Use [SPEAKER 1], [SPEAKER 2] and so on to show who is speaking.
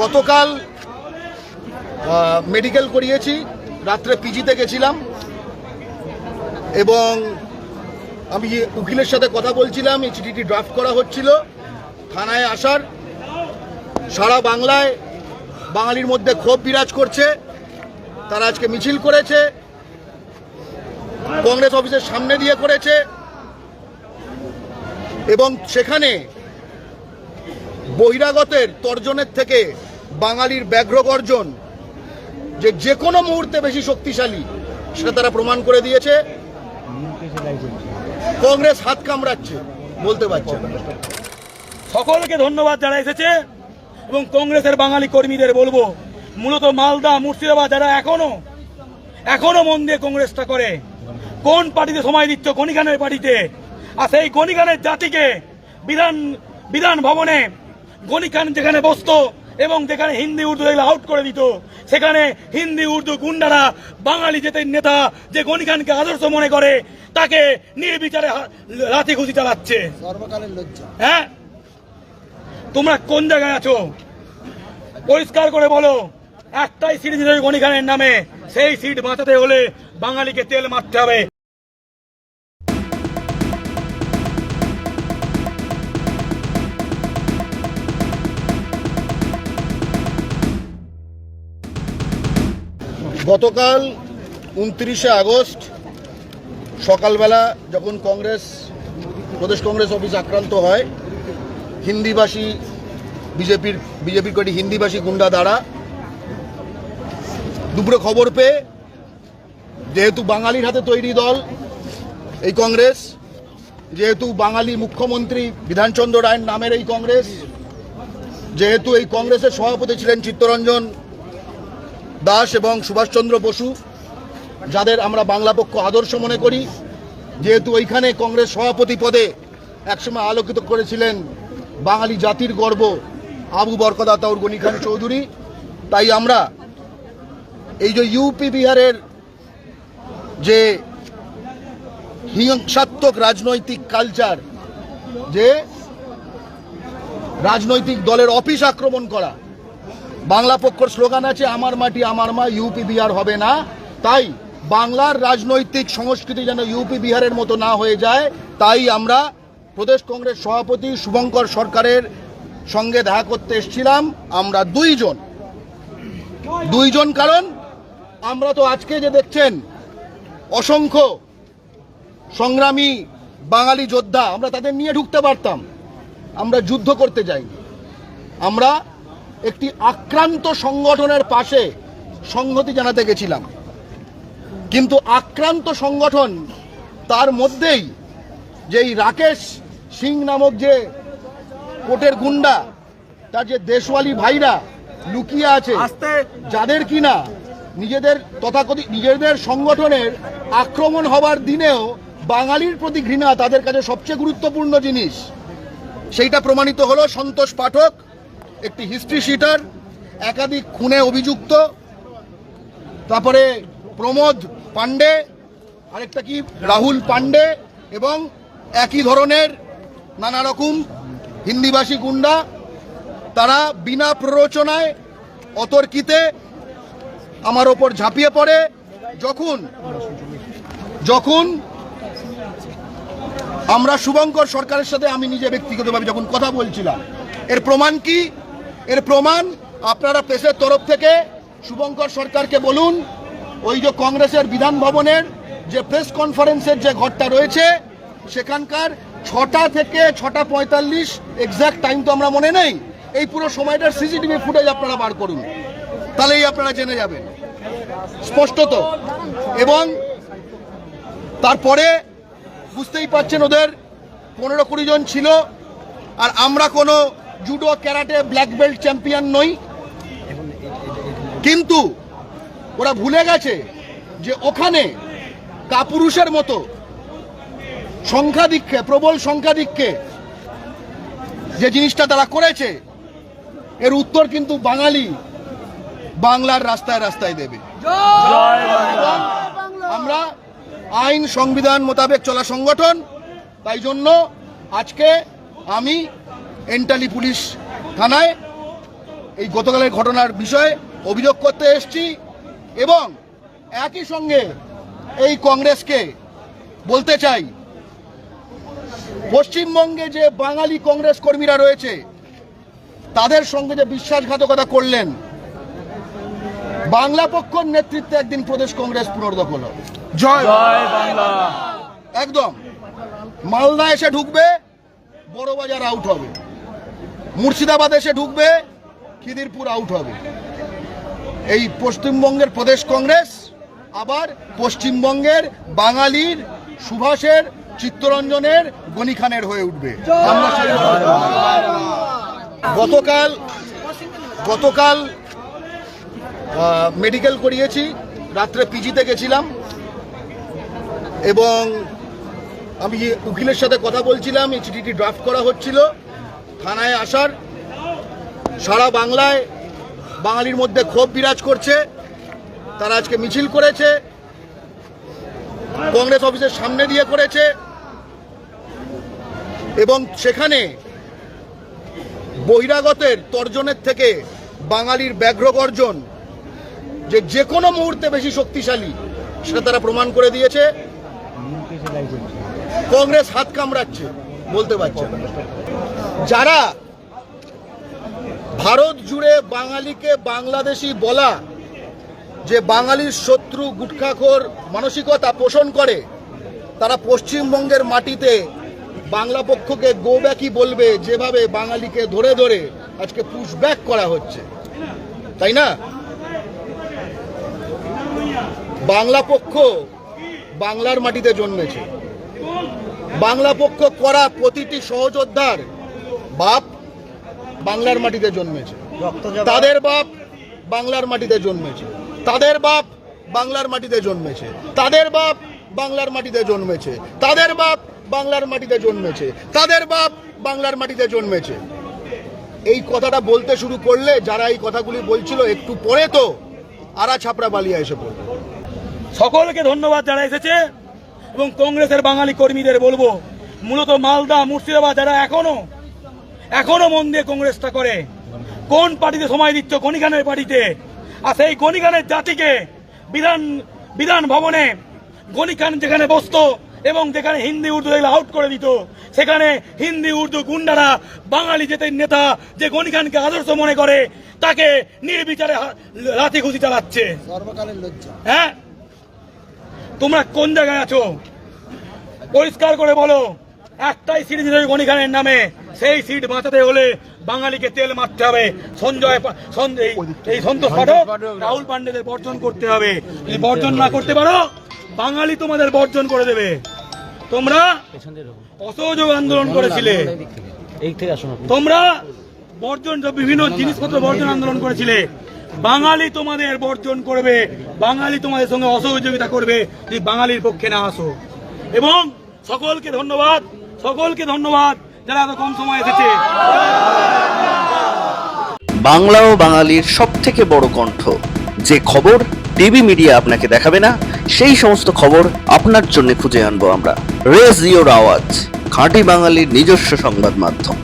[SPEAKER 1] গতকাল মেডিকেল করিয়েছি, রাত্রে পিজিতে গেছিলাম, এবং আমি উকিলের সাথে কথা বলছিলাম এই চিঠিটি ড্রাফট করা হচ্ছিল, থানায় আসার, সারা বাংলায় বাঙালির মধ্যে ক্ষোভ বিরাজ করছে, তারা আজকে মিছিল করেছে, কংগ্রেস অফিসের সামনে দিয়ে করেছে, এবং সেখানে বহিরাগতের তর্জনের থেকে বাঙালির ব্যাঘ্র গর্জন, যে যে কোনো মুহূর্তে বেশি শক্তিশালী, সেটা তারা প্রমাণ করে দিয়েছে। কংগ্রেস হাত কামড়াচ্ছে, বলতে পারছে
[SPEAKER 2] সকলকে ধন্যবাদ যারা এসেছে, এবং কংগ্রেসের বাঙালি কর্মীদের বলব, মূলত মালদা, মুর্শিদাবাদ যারা এখনও এখনও মন দিয়ে কংগ্রেসটা করে, কোন পার্টিতে সময় দিচ্ছ গণিখানের পার্টিতে? আর সেই গণিখানের জাতিকে বিধান বিধান ভবনে গণিখান যেখানে বসতো এবং যেখানে হিন্দি উর্দু এগুলো আউট করে দিত সেখানে হিন্দি উর্দু গুন্ডারা বাঙালি যেতে নেতা যে গণিখানকে আদর্শ মনে করে তাকে নির্বিচারে লাথি ঘুষি চালাচ্ছে। হ্যাঁ? তোমরা কোন জায়গায় আছো? পরিষ্কার করে বলো একটাই সিট দিতে হবে গণিখানের নামে সেই সিট বাঁচাতে হলে বাঙালিকে তেল মারতে হবে।
[SPEAKER 1] গতকাল উনত্রিশে আগস্ট, সকালবেলা যখন কংগ্রেস, প্রদেশ কংগ্রেস অফিস আক্রান্ত হয় হিন্দিভাষী বিজেপির বিজেপির কটি হিন্দিভাষী গুন্ডা দ্বারা, দুপুরে খবর পেয়ে, যেহেতু বাঙালির হাতে তৈরি দল এই কংগ্রেস, যেহেতু বাঙালি মুখ্যমন্ত্রী বিধানচন্দ্র রায়ের নামের এই কংগ্রেস, যেহেতু এই কংগ্রেসের সভাপতি ছিলেন চিত্তরঞ্জন দাস এবং সুভাষচন্দ্র বসু, যাদের আমরা বাংলা পক্ষ আদর্শ মনে করি, যেহেতু ওইখানে কংগ্রেস সভাপতি পদে একসময় আলোকিত করেছিলেন বাঙালি জাতির গর্ব, আবু বরকদা তাউর গনি খান চৌধুরী। তাই আমরা এই যে ইউপি বিহারের যে হিংসাত্মক রাজনৈতিক কালচার যে রাজনৈতিক দলের অফিস আক্রমণ করা বাংলা পক্ষর স্লোগান আছে, আমার মাটি, আমার মা, ইউপি, বিহার হবে না। তাই বাংলার রাজনৈতিক সংস্কৃতি যেন ইউপি, বিহারের মতো না হয়ে যায়, তাই আমরা প্রদেশ কংগ্রেস সভাপতি শুভঙ্কর সরকারের সঙ্গে দেখা করতে এসেছিলাম। আমরা দুইজন। দুইজন কারণ, আমরা তো আজকে যে দেখছেন, অসংখ্য সংগ্রামী বাঙালি যোদ্ধা, আমরা তাদের নিয়ে ঢুকতে পারতাম। আমরা যুদ্ধ করতে যাই আমরা একটি আক্রান্ত সংগঠনের পাশে সংহতি জানাতে গেছিলাম। কিন্তু আক্রান্ত সংগঠন তার মধ্যেই যেই রাকেশ সিং নামক যে কোটের গুন্ডা তার যে দেশওয়ালি ভাইরা লুকিয়ে আছে যাদের কিনা নিজেদের তথাকথিত নিজেদের সংগঠনের আক্রমণ হবার দিনেও বাঙালির প্রতি ঘৃণা তাদের কাছে সবচেয়ে গুরুত্বপূর্ণ জিনিস। সেইটা প্রমাণিত হলো সন্তোষ পাঠক একটি হিস্ট্রি শিটার একাধিক খুনে অভিযুক্ত, তারপরে প্রমোদ পাণ্ডে, আরেকটা কি? রাহুল পাণ্ডে এবং একই ধরনের নানা রকম হিন্দিভাষী গুন্ডা, তারা বিনা প্ররোচনায় অতর্কিতে আমার ওপর ঝাঁপিয়ে পড়ে। যখন যখন আমরা শুভঙ্কর সরকারের সাথে আমি নিজে ব্যক্তিগতভাবে যখন কথা বলছিলাম, এর প্রমাণ কি? এর প্রমাণ আপনারা প্রেসের তরফ থেকে শুভঙ্কর সরকারকে বলুন, ওই যে কংগ্রেসের বিধান ভবনের যে প্রেস কনফারেন্সের যে ঘরটা রয়েছে, সেখানকার ছটা থেকে ছটা পঁয়তাল্লিশ এক্স্যাক্ট টাইম তো আমরা মনে নেই। এই পুরো সময়টার সিসিটিভি ফুটেজ আপনারা বার করুন। তাহলেই আপনারা জেনে যাবেন। স্পষ্টত এবং তারপরে বুঝতেই পাচ্ছেন ওদের পনেরো কুড়ি জন ছিল, আর আমরা কোনো judo, karate, black belt champion নই। কিন্তু ওরা ভুলে গেছে যে ওখানে কাপুরুষের মতো সংখ্যাধিক্যে প্রবল সংখ্যাধিক্যে যে জিনিসটা তারা করেছে, এর উত্তর কিন্তু বাঙালি বাংলার রাস্তায় রাস্তায় দেবে। আমরা আইন, সংবিধান মোতাবেক চলা সংগঠন, তাই জন্য আজকে আমি এন্টালি পুলিশ থানায় এই গতকালের ঘটনার বিষয়ে অভিযোগ করতে এসেছি এবং একই সঙ্গে এই কংগ্রেসকে বলতে চাই পশ্চিমবঙ্গে যে বাঙালি কংগ্রেস কর্মীরা রয়েছে তাদের সঙ্গে যে বিশ্বাসঘাতকতা করলেন বাংলা পক্ষর নেতৃত্বে একদিন প্রদেশ কংগ্রেস পুনর্দখল
[SPEAKER 2] জয় বাংলা।
[SPEAKER 1] একদম। মালদা এসে ঢুকবে বড়বাজার আউট হবে। মুর্শিদাবাদ এসে ঢুকবে, খিদিরপুর আউট হবে। এই পশ্চিমবঙ্গের প্রদেশ কংগ্রেস, আবার পশ্চিমবঙ্গের বাঙালির, সুভাষের, চিত্তরঞ্জনের গনি খানের হয়ে উঠবে। গতকাল গতকাল মেডিকেল করিয়েছি, রাত্রে পিজিতে গেছিলাম, এবং আমি উকিলের সাথে কথা বলছিলাম, এই চিঠিটি ড্রাফট করা হচ্ছিল। থানায় আসার সারা বাংলায় বাঙালির মধ্যে ক্ষোভ বিরাজ করছে। তারা আজকে মিছিল করেছে। কংগ্রেস অফিসের সামনে দিয়ে করেছে। এবং সেখানে বহিরাগতের তর্জনের থেকে বাঙালির ব্যাঘ্র গর্জন, যে যে কোনো মুহূর্তে বেশি শক্তিশালী, সেটা তারা প্রমাণ করে দিয়েছে। কংগ্রেস হাত কামড়াচ্ছে। বলতে পারছে না। যারা ভারত জুড়ে বাঙালিকে বাংলাদেশি বলা, যে বাঙালির শত্রু গুটখাখোর মানসিকতা পোষণ করে, তারা পশ্চিমবঙ্গের মাটিতে বাংলা পক্ষকে গো ব্যাকই বলবে যেভাবে বাঙালিকে ধরে ধরে আজকে পুশব্যাক করা হচ্ছে। তাই না? বাংলা পক্ষ বাংলার মাটিতে জন্মেছে। বাংলা পক্ষ করা প্রতিটি সহযোদ্ধার বাপ বাংলার মাটিতে জন্মেছে। তাদের বাপ বাংলার মাটিতে জন্মেছে। তাদের বাপ বাংলার মাটিতে জন্মেছে। তাদের বাপ বাংলার মাটিতে জন্মেছে। তাদের বাপ বাংলার মাটিতে জন্মেছে। তাদের বাপ বাংলার মাটিতে জন্মেছে। এই কথাটা বলতে শুরু করলে যারা এই কথাগুলি বলছিল একটু পরে তো আরা ছাপড়া বালিয়া এসে পড়বে।
[SPEAKER 2] সকলকে ধন্যবাদ যারা এসেছে। এবং কংগ্রেসের বাঙালি কর্মীদের বলব মূলত মালদা মুর্শিদাবাদ যারা এখনও এখনও মন দিয়ে কংগ্রেসটা করে। কোন পার্টিতে সময় দিচ্ছ? গণিখানের পার্টিতে। আর সেই গণিখানের জাতিকে বিধান বিধান ভবনে গণিখান যেখানে বসতো এবং যেখানে হিন্দি উর্দু এগুলো আউট করে দিত সেখানে হিন্দি উর্দু গুন্ডারা বাঙালি যেতে নেতা যে গণিখানকে আদর্শ মনে করে তাকে নির্বিচারে লাথি ঘুষি চালাচ্ছে। হ্যাঁ? তোমরা কোন জায়গায় আছো? পরিষ্কার করে বলো একটাই সিট দিতে হবে গণিখানের নামে। সেই সিট বাঁচাতে হলে বাঙালিকে তেল মারতে হবে। সঞ্জয় এই- সন্তোষ পাঠক। রাহুল পান্ডেদের বর্জন করতে হবে। যদি বর্জন না করতে পারো বাঙালি তোমাদের বর্জন করে দেবে। তোমরা অসহযোগ আন্দোলন করেছিলে।
[SPEAKER 3] এই থেকে আসুন আপনি।
[SPEAKER 2] তোমরা বর্জন বিভিন্ন জিনিসপত্র বর্জন আন্দোলন করেছিলে। বাঙালি তোমাদের বর্জন করবে, বাঙালি তোমাদের সঙ্গে অসহযোগিতা করবে যদি বাঙালির পক্ষে না আসো। এবং সকলকে ধন্যবাদ সকলকে ধন্যবাদ, যারা এত কম সময় এসেছে।
[SPEAKER 4] বাংলা ও বাঙালির সব থেকে বড় কণ্ঠ। যে খবর টিভি মিডিয়া আপনাকে দেখাবে না, সেই সমস্ত খবর আপনার জন্য খুঁজে আনব আমরা। রেজ ইওর আওয়াজ, খাঁটি বাঙালির নিজস্ব সংবাদ মাধ্যম।